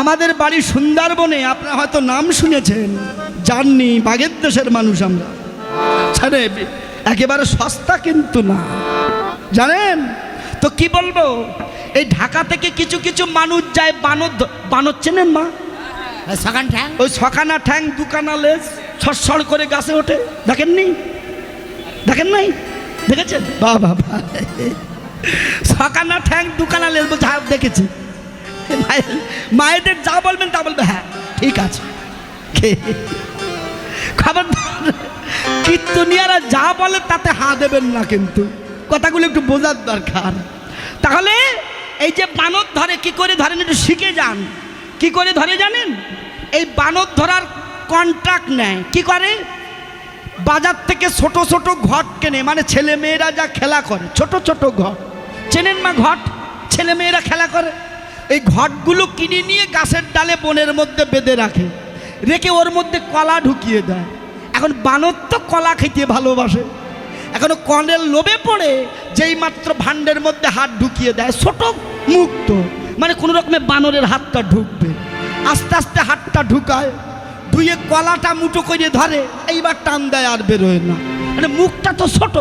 আমাদের বাড়ি সুন্দরবনে আপনারা হয়তো নাম শুনেছেন। জাননি বাগের দেশের মানুষ আমরা। ছাড়ে একেবারে সস্তা কিন্তু না। জানেন? তো কি বলব? এই ঢাকা থেকে কিছু কিছু মানুষ যায় বানর বানর চেনেন মা? ওই ছখানা ঠ্যাং? দুখানা লেজ ছড় করে গাছে ওঠে। দেখেন দেখেননি? দেখেন নাই? দেখেছেন? বা বাবা ছখানা ঠ্যাং দুখানা লেজ বলছে হ্যাঁ দেখেছি। মায়েদের যা বলবেন তা বলবে হ্যাঁ ঠিক আছে। খবর কীর্তনিয়ারা যা বলে তাতে হা দেবেন না কিন্তু। কথাগুলো একটু বোঝার দরকার। তাহলে এই যে বানর ধরে, কি করে ধরেন একটু শিখে যান। কি করে ধরে জানেন? এই বানর ধরার কন্ট্রাক্ট নেয়। কি করে? বাজার থেকে ছোট ছোট ঘট কেনে মানে ছেলে মেয়েরা যা খেলা করে, ছোট ছোট ঘট। চেনেন মা ঘট? ছেলে মেয়েরা খেলা করে? এই ঘটগুলো কিনে নিয়ে গাছের ডালে বনের মধ্যে বেঁধে রাখে। রেখে ওর মধ্যে কলা ঢুকিয়ে দেয়। এখন বানর তো কলা খেতে ভালোবাসে। এখন কনের লোভে পড়ে, যেই মাত্র ভাণ্ডের মধ্যে হাত ঢুকিয়ে দেয়, ছোট মুক্ত। মানে কোনো রকমের বানরের হাতটা ঢুকবে। আস্তে আস্তে হাতটা ঢুকায়, ধুয়ে কলাটা মুঠো করে ধরে, এইবার টান দেয় আর বেরোয় না। মানে মুখটা তো ছোট।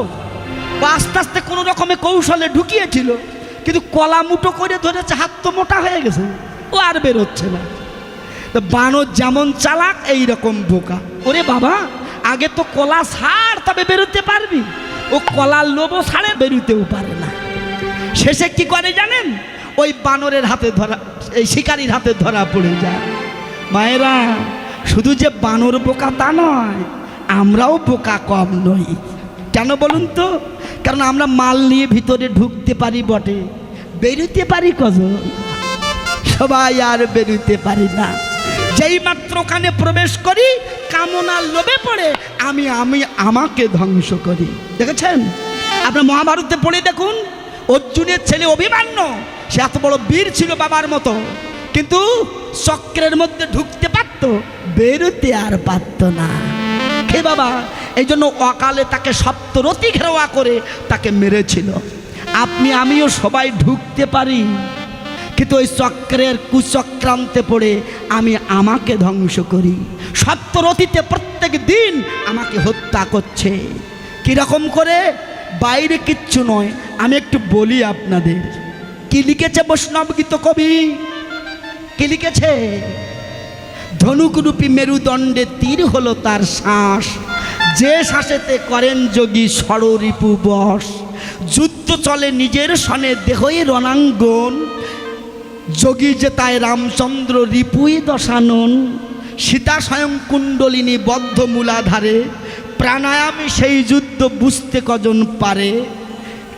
ও আস্তে আস্তে কোনো রকমে কৌশলে ঢুকিয়েছিল। কিন্তু কলা মুঠো করে ধরেছে, হাত তো মোটা হয়ে গেছে, ও আর বেরোচ্ছে না। তো বানর যেমন চালাক এই রকম বোকা। ওরে বাবা, আগে তো কলা ছাড় তবে বেরোতে পারবি। ও কলার লোভও ছাড়ে বেরোতেও পারে না। শেষে কি করে জানেন? ওই বানরের হাতে ধরা, এই শিকারির হাতে ধরা পড়ে যায়। মায়েরা, শুধু যে বানর বোকা তা নয়, আমরাও বোকা কম নই। কেন বলুন তো? কারণ আমরা মাল নিয়ে ভিতরে ঢুকতে পারি বটে। বেরোতে পারি কজন? সবাই আর বেরোতে পারি না। যেই মাত্র ওখানে প্রবেশ করি, কামনার লোভে পড়ে, আমি আমি আমাকে ধ্বংস করি। দেখেছেন? আপনার মহাভারতে পড়ে দেখুন, অর্জুনের ছেলে অভিমান্য, সে এত বড় বীর ছিল বাবার মতো, কিন্তু চক্রের মধ্যে ঢুকতে পারত, বেরোতে আর পারত না। হে বাবা এই জন্য অকালে তাকে সপ্তরতি ঘেরোয়া করে তাকে মেরেছিল। আপনি, আমিও সবাই ঢুকতে পারি। কিন্তু ওই চক্রের কুচক্রান্তে পড়ে আমি আমাকে ধ্বংস করি। সপ্তরতিতে প্রত্যেক দিন আমাকে হত্যা করছে। কীরকম করে? বাইরে কিচ্ছু নয়। আমি একটু বলি আপনাদের। কি লিখেছে বৈষ্ণব গীত কবি? কি লিখেছে? ধনুকরূপী মেরুদণ্ডে তীর হলো তার শ্বাস। যে শ্বাসেতে করেন যোগী ষড়রিপু বস যুদ্ধ চলে নিজের সনে দেহই রণাঙ্গন। যোগী যে তাই রামচন্দ্র রিপুই দশানন। সীতা স্বয়ং কুণ্ডলিনী বদ্ধ মূলাধারে। প্রাণায়ামে সেই যুদ্ধ বুঝতে কজন পারে।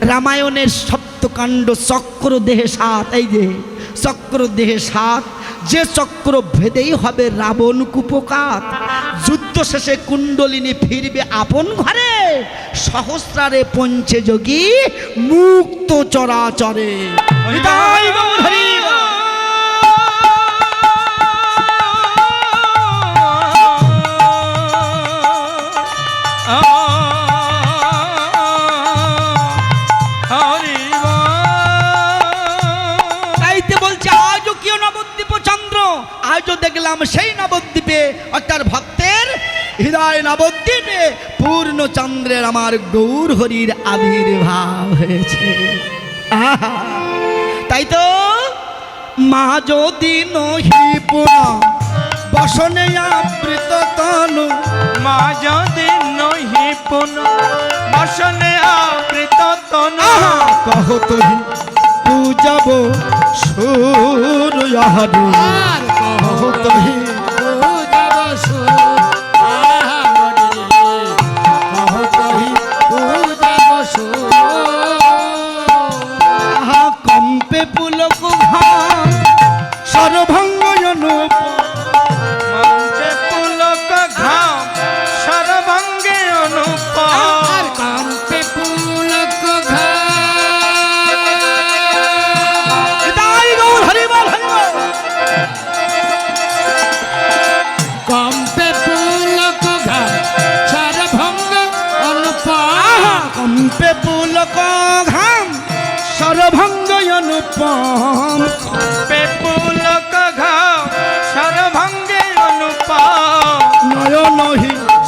রামায়ণের সপ্তকাণ্ড চক্র দেহে সাত, এই যে, চক্র দেহে সাত। যে চক্র ভেদেই হবে রাবণ কুপকাত। যুদ্ধ শেষে কুণ্ডলিনী ফিরবে আপন ঘরে। সহস্রারে পঞ্চে যোগী মুক্ত চরাচরে। আজও দেখলাম সেই নবদ্বীপে অর্থাৎ ভক্তের হৃদয় নবদ্বীপে পূর্ণ চন্দ্রের আমার গৌর হরির আবির্ভাব হয়েছে! তাই তো মা যদি নহি বসনে আবৃত তনু। মা যদি নহি পুন বসনে আবৃত তনু। কহ তোহি পূজাব সুর হরি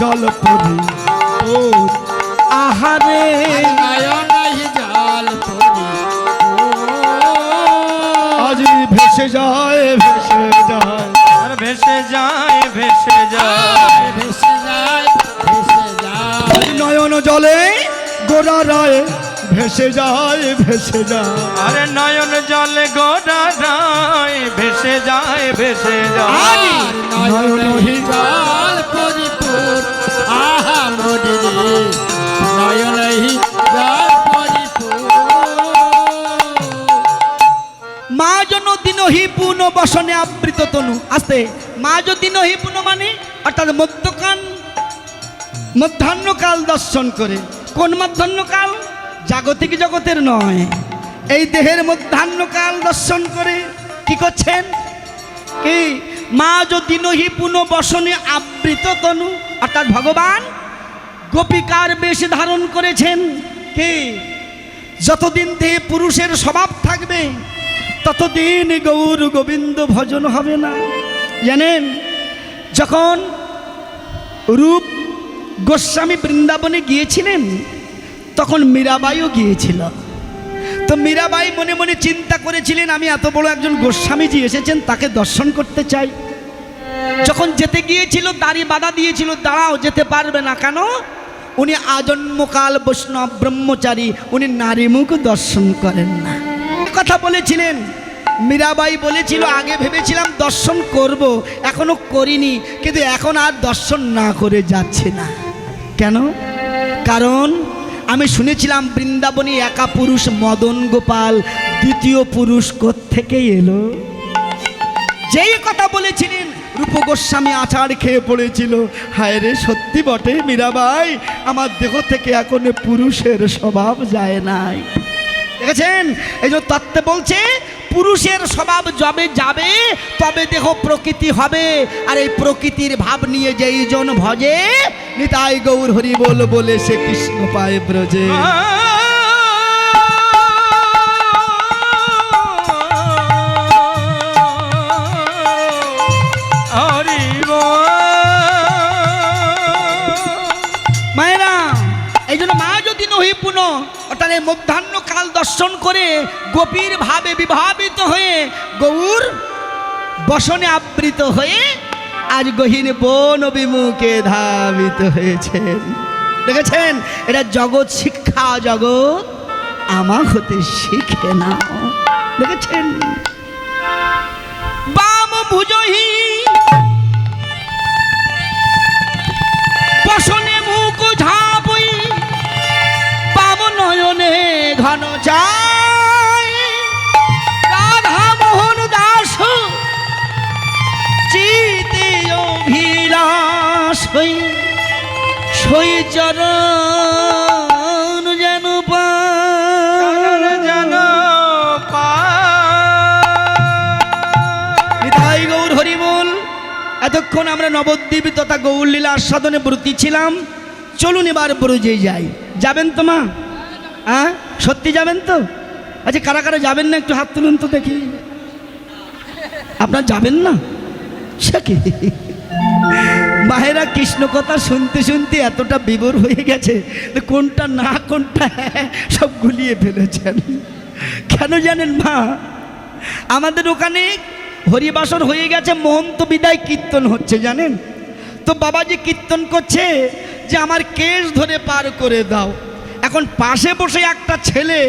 জল পরি ও আহারে। নয়নাই জল পরি আজ ভেসে যায় ভেসে যায়। আর ভেসে যায় ভেসে যায়। ভেসে যায় ভেসে যায় নয়ন জলে গোড়া রায় ভেসে যায় ভেসে যায়। আরে নয়ন জলে গোড়া রায় ভেসে যায় ভেসে যায়। আর নয়নাই জল পরিপুর মা জন দিনহি পুন বসনে আবৃত তনু। আস্তে। মা য দিনহি পুন মানে? অর্থাৎ মধ্যকান, মধ্যাহ্নকাল দর্শন করে। কোন মধ্যাহ্নকাল? জাগতিক জগতের নয়। এই দেহের মধ্যাহ্নকাল দর্শন করে কি করছেন? কি? মা যদি নহি পুন বসনে আবৃত তনু, অর্থাৎ ভগবান গোপিকার বেশ ধারণ করেছেন কে? যতদিন দেহে পুরুষের স্বভাব থাকবে, ততদিন গৌর গোবিন্দ ভজন হবে না। জানেন, যখন রূপ গোস্বামী বৃন্দাবনে গিয়েছিলেন, তখন মীরাবাইও গিয়েছিল। তো মীরাবাই মনে মনে চিন্তা করেছিলেন, আমি এত বড় একজন গোস্বামীজি এসেছেন, তাকে দর্শন করতে চাই। যখন যেতে গিয়েছিল, দাড়ি বাধা দিয়েছিল, দাঁড়াও, যেতে পারবে না কেন? উনি আজন্মকাল বৈষ্ণব ব্রহ্মচারী, উনি নারী মুখ দর্শন করেন না। কথা বলেছিলেন। মীরাবাই বলেছিল, আগে ভেবেছিলাম দর্শন করব, এখনও করিনি, কিন্তু এখন আর দর্শন না করে যাচ্ছে না। কেন? কারণ আমি শুনেছিলাম বৃন্দাবনী একা পুরুষ মদন গোপাল, দ্বিতীয় পুরুষ থেকে এলো? যেই কথা বলেছিলেন, রূপ গোস্বামী আচার খেয়ে পড়েছিল। হায় রে, সত্যি বটে মীরাবাই, আমার দেহ থেকে এখন পুরুষের স্বভাব যায় নাই। দেখেছেন? এই যে তত্ত্বে বলছে পুরুষের স্বভাব যবে যাবে তবে দেহ প্রকৃতি হবে। আর এই প্রকৃতির ভাব নিয়ে যেই জন ভজে নিতাই গৌর হরি বল বলে সে কৃষ্ণ পায় ব্রজে। মায়েরা এই জন্য মা যদি নহি পুন মধ্যাহ্ন কাল দর্শন করে গোপীর ভাবে বিভাবিত হয়ে গৌর বসনে আবৃত হয়ে আজ গহীন বন বিমুখে ধাবিত হয়েছেন। দেখেছেন? এটা জগৎ শিক্ষা, জগৎ আমা হতে শিখে না দেখেছেন? বাম ভুজহি চাই। রাধা মোহন দাস চিতে অভিলাষ হই। সই চরণ যেন। যেন নিতাই গৌর হরিবল এতক্ষণ আমরা নবদ্বীপ তথা গৌরলীলা আস্বাদনে ব্রতী ছিলাম। চলুন এবার ব্রজে যাই। যাবেন তো মা? হ্যাঁ? সত্যি যাবেন তো? আচ্ছা কারা কারা যাবেন না? একটু হাত তুলুন তো দেখি। আপনার যাবেন না? সে কি? মায়েরা কৃষ্ণ কথা শুনতে শুনতে এতটা বিবর হয়ে গেছে যে কোনটা না, কোনটা হ্যাঁ সব গুলিয়ে ফেলেছেন। কেন জানেন মা? আমাদের ওখানে হরিবাসর হয়ে গেছে, মহন্ত বিদায় কীর্তন হচ্ছে, জানেন? তো বাবাজি কীর্তন করছে যে, আমার কেস ধরে পার করে দাও। এখন পাশে বসে একটা ছেলে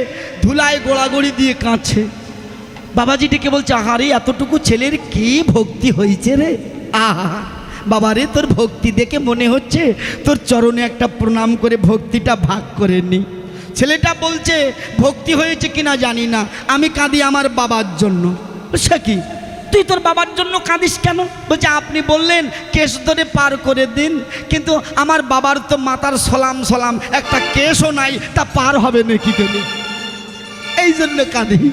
ধুলায় গোড়াগড়ি দিয়ে কাঁদছে। বাবাজিটিকে বলছে, আহারে, এতটুকু ছেলের কি ভক্তি হয়েছে রে? আহা বাবা রে তোর ভক্তি দেখে মনে হচ্ছে তোর চরণে একটা প্রণাম করে ভক্তিটা ভাগ করে নি। ছেলেটা বলছে, ভক্তি হয়েছে কিনা জানি না, আমি কাঁদি আমার বাবার জন্য। সে কি? তুই তোর বাবার জন্য কাঁদিস কেন? বলছে, আপনি বললেন কেশ ধরে পার করে দিন, কিন্তু আমার বাবার তো মাতার সলাম সলাম, একটা কেশও নাই, তা পার হবে নাকি করে এই জন্য কাঁদি।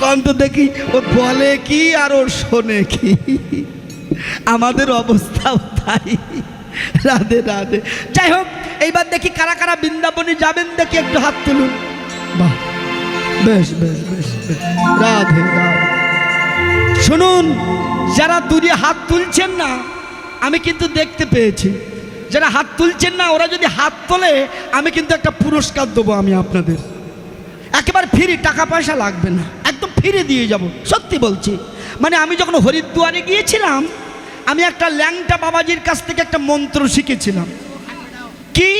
কন্ত দেখি, ও বলে কি আর ওর শোনে কি? আমাদের অবস্থাও তাই। রাধে রাধে। যাই হোক, এইবার দেখি কারা কারা বৃন্দাবনে যাবেন, দেখি একটু হাত তুলুন। বাহ। বেশ বেশ বেশ বেশ। রাধে রাধে। শুনুন, যারা দূরে হাত তুলছেন না, আমি কিন্তু দেখতে পেয়েছি। যারা হাত তুলছেন না, ওরা যদি হাত তোলে, আমি কিন্তু একটা পুরস্কার দেবো আমি আপনাদের। একেবারে ফ্রি টাকা পয়সা লাগবে না। একদম ফিরে দিয়ে যাব, সত্যি বলছি। মানে আমি যখন হরিদ্বারে গিয়েছিলাম, আমি একটা ল্যাংটা বাবাজির কাছ থেকে একটা মন্ত্র শিখেছিলাম। কি?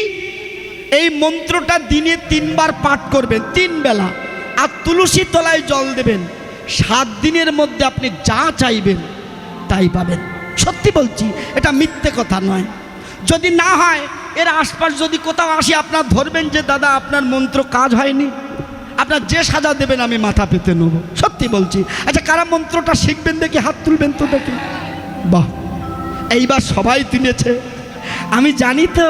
এই মন্ত্রটা দিনে তিনবার পাঠ করবেন, তিন বেলা। আর তুলসী তলায় জল দেবেন। সাত দিনের মধ্যে আপনি যা চাইবেন, তাই পাবেন। সত্যি বলছি, এটা মিথ্যে কথা নয়। যদি না হয়, এর আশপাশ যদি কোথাও আসি, আপনার ধরবেন যে, দাদা, আপনার মন্ত্র কাজ হয়নি। আপনার যে সাজা দেবেন, আমি মাথা পেতে নেব। সত্যি বলছি। আচ্ছা কারা মন্ত্রটা শিখবেন দেখি, হাত তুলবেন তো দেখি। বাহ! এইবার সবাই তুলেছে। আমি জানি তো।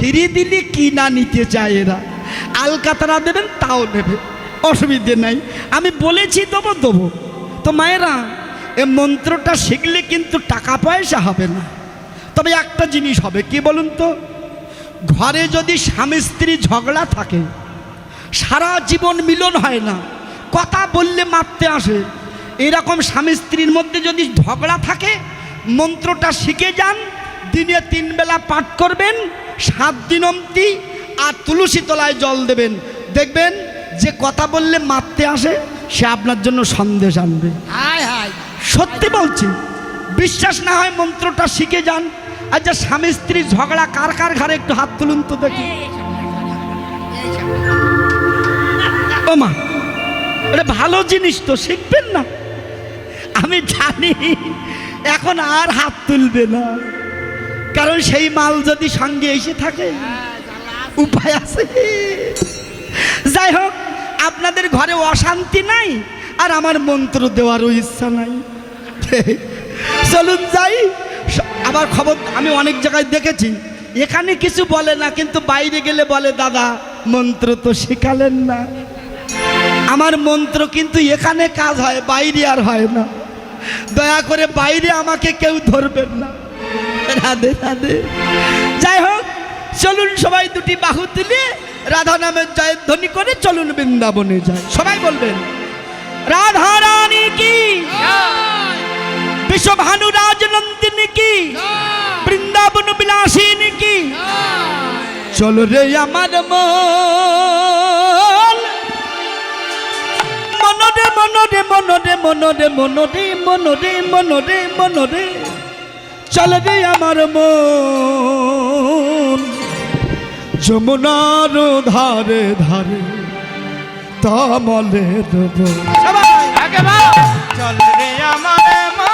ফিরিয়ে দিলে কি না নিতে চায় এরা? আলকাতারা দেবেন, তাও নেবে। অসুবিধে নাই। আমি বলেছি, দেবো দেবো। তো মায়েরা, এ মন্ত্রটা শিখলে কিন্তু টাকা পয়সা হবে না। তবে একটা জিনিস হবে, কি বলুন তো? ঘরে যদি স্বামী স্ত্রী ঝগড়া থাকে, সারা জীবন মিলন হয় না, কথা বললে মারতে আসে। এরকম স্বামী স্ত্রীর মধ্যে যদি ঝগড়া থাকে, মন্ত্রটা শিখে যান, দিনে তিন বেলা পাঠ করবেন, সাত দিন অন্তি আর তুলসী তলায় জল দেবেন। দেখবেন যে কথা বললে মারতে আসে সে আপনার জন্য সন্দেশ আনবে। হাই সত্যি বলছি বিশ্বাস না হয় মন্ত্রটা শিখে যান। আর যা স্বামী স্ত্রী ঝগড়া কার কার ঘরে? একটু হাত তুলুন তো দেখি। ও মা এটা ভালো জিনিস তো শিখবেন না। আমি জানি এখন আর হাত তুলবে না। কারণ সেই মাল যদি সঙ্গে এসে থাকে উপায় আছে। যাই হোক আপনাদের ঘরে অশান্তি নাই? আর আমার মন্ত্র দেওয়ারও ইচ্ছা নাই। চলুন যাই। আবার খবর, আমি অনেক জায়গায় দেখেছি। এখানে কিছু বলে না, কিন্তু বাইরে গেলে বলে, দাদা, মন্ত্র তো শেখালেন না। আমার মন্ত্র কিন্তু এখানে কাজ হয়, বাইরে আর হয় না। দয়া করে বাইরে আমাকে কেউ ধরবেন না। রাধে রাধে। যাই হোক, চলুন সবাই দুটি বাহু তুলে রাধা নামের জয়ধ্বনি করে চলুন বৃন্দাবনে যায় সবাই বলবেন, রাধা রানী কি? বিশ্বভানু রাজনন্দিনী কি? বৃন্দাবন বিলাসিনী কি? চলো রে আমার মন। মনরে মনরে মনরে মনরে মনরে মনরে মনরে মনরে। চল রে আমার মন। যমুনার ধারে ধারে তামলে দেব। চল রে আমার মা।